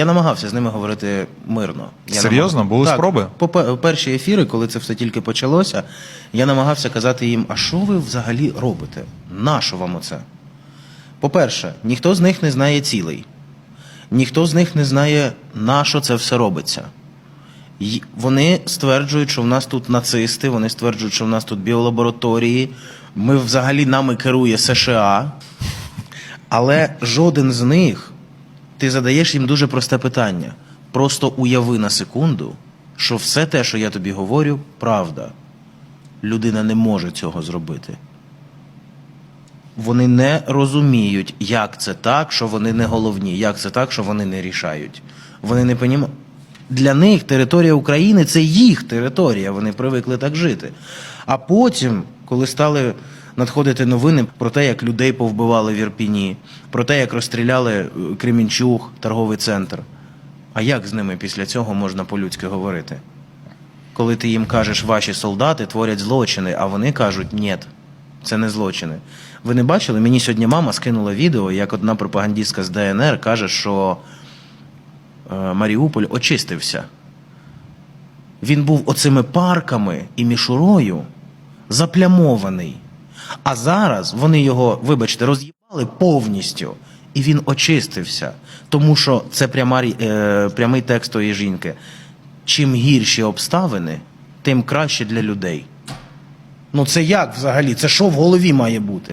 Я намагався з ними говорити мирно. Я Серйозно? намагав- Були так, спроби? По перші ефіри, коли це все тільки почалося, я намагався казати їм: а що ви взагалі робите? Нащо вам оце? По-перше, ніхто з них не знає цілей. Ніхто з них не знає, на що це все робиться. Й- Вони стверджують, що в нас тут нацисти, вони стверджують, що в нас тут біолабораторії. Ми взагалі нами керує США. Але жоден з них, ти задаєш їм дуже просте питання. Просто уяви на секунду, що все те, що я тобі говорю, правда. Людина не може цього зробити. Вони не розуміють, як це так, що вони не головні, як це так, що вони не рішають. Вони не понімають. Для них територія України це їх територія, вони привикли так жити. А потім, коли стали надходити новини про те, як людей повбивали в Ірпіні, про те, як розстріляли е, Кремінчуг, торговий центр. А як з ними після цього можна по-людськи говорити? Коли ти їм кажеш, ваші солдати творять злочини, а вони кажуть, ні, це не злочини. Ви не бачили? Мені сьогодні мама скинула відео, як одна пропагандістка з ДНР каже, що е, Маріуполь очистився. Він був оцими парками і мішурою заплямований. А зараз вони його, вибачте, роз'їбали повністю. І він очистився. Тому що це пряма, е, прямий текст тої жінки. Чим гірші обставини, тим краще для людей. Ну це як взагалі? Це що в голові має бути?